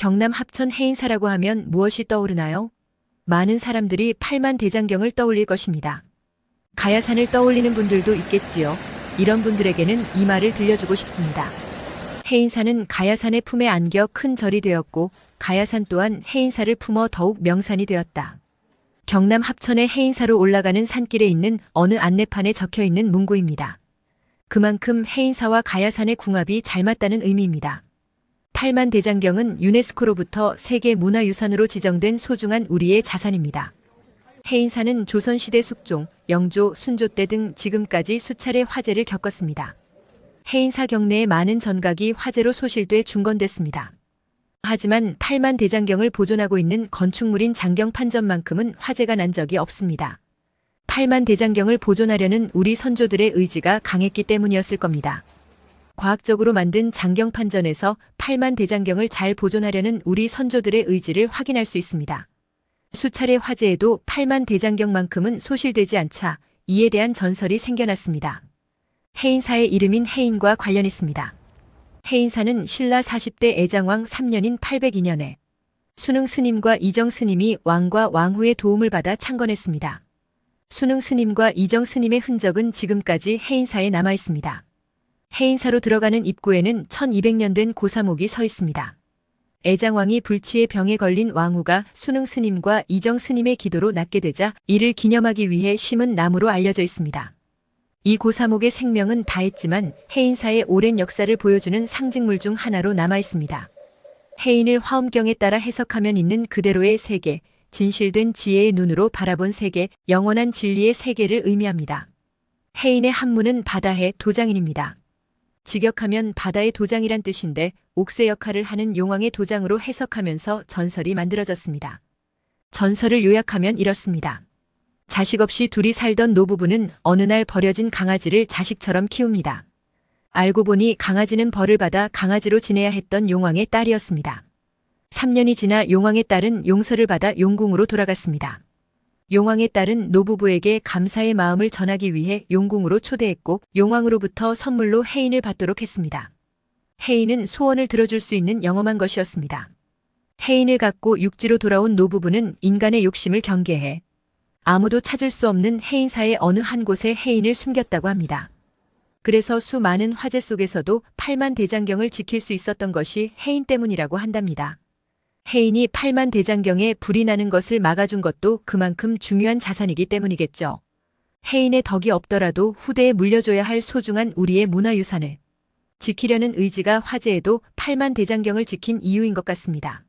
경남 합천 해인사라고 하면 무엇이 떠오르나요? 많은 사람들이 팔만 대장경을 떠올릴 것입니다. 가야산을 떠올리는 분들도 있겠지요. 이런 분들에게는 이 말을 들려주고 싶습니다. 해인사는 가야산의 품에 안겨 큰 절이 되었고 가야산 또한 해인사를 품어 더욱 명산이 되었다. 경남 합천의 해인사로 올라가는 산길에 있는 어느 안내판에 적혀 있는 문구입니다. 그만큼 해인사와 가야산의 궁합이 잘 맞다는 의미입니다. 팔만 대장경은 유네스코로부터 세계 문화유산으로 지정된 소중한 우리의 자산입니다. 해인사는 조선시대 숙종, 영조, 순조 때 등 지금까지 수차례 화재를 겪었습니다. 해인사 경내의 많은 전각이 화재로 소실돼 중건됐습니다. 하지만 팔만 대장경을 보존하고 있는 건축물인 장경판전만큼은 화재가 난 적이 없습니다. 팔만 대장경을 보존하려는 우리 선조들의 의지가 강했기 때문이었을 겁니다. 과학적으로 만든 장경 판전에서 팔만 대장경을 잘 보존하려는 우리 선조들의 의지를 확인할 수 있습니다. 수차례 화재에도 팔만 대장경만큼은 소실되지 않자 이에 대한 전설이 생겨났습니다. 해인사의 이름인 해인과 관련 있습니다. 해인사는 신라 40대 애장왕 3년인 802년에 수능 스님과 이정 스님이 왕과 왕후의 도움을 받아 창건했습니다. 수능 스님과 이정 스님의 흔적은 지금까지 해인사에 남아 있습니다. 해인사로 들어가는 입구에는 1200년 된 고사목이 서 있습니다. 애장왕이 불치의 병에 걸린 왕후가 수능 스님과 이정 스님의 기도로 낫게 되자 이를 기념하기 위해 심은 나무로 알려져 있습니다. 이 고사목의 생명은 다했지만 해인사의 오랜 역사를 보여주는 상징물 중 하나로 남아 있습니다. 해인을 화엄경에 따라 해석하면 있는 그대로의 세계, 진실된 지혜의 눈으로 바라본 세계, 영원한 진리의 세계를 의미합니다. 해인의 한문은 바다해 도장인입니다. 직역하면 바다의 도장이란 뜻인데 옥새 역할을 하는 용왕의 도장으로 해석하면서 전설이 만들어졌습니다. 전설을 요약하면 이렇습니다. 자식 없이 둘이 살던 노부부는 어느 날 버려진 강아지를 자식처럼 키웁니다. 알고 보니 강아지는 벌을 받아 강아지로 지내야 했던 용왕의 딸이었습니다. 3년이 지나 용왕의 딸은 용서를 받아 용궁으로 돌아갔습니다. 용왕의 딸은 노부부에게 감사의 마음을 전하기 위해 용궁으로 초대했고 용왕으로부터 선물로 해인을 받도록 했습니다. 해인은 소원을 들어줄 수 있는 영험한 것이었습니다. 해인을 갖고 육지로 돌아온 노부부는 인간의 욕심을 경계해 아무도 찾을 수 없는 해인사의 어느 한 곳에 해인을 숨겼다고 합니다. 그래서 수많은 화재 속에서도 팔만 대장경을 지킬 수 있었던 것이 해인 때문이라고 한답니다. 해인이 팔만 대장경에 불이 나는 것을 막아준 것도 그만큼 중요한 자산이기 때문이겠죠. 해인의 덕이 없더라도 후대에 물려줘야 할 소중한 우리의 문화유산을 지키려는 의지가 화재에도 팔만 대장경을 지킨 이유인 것 같습니다.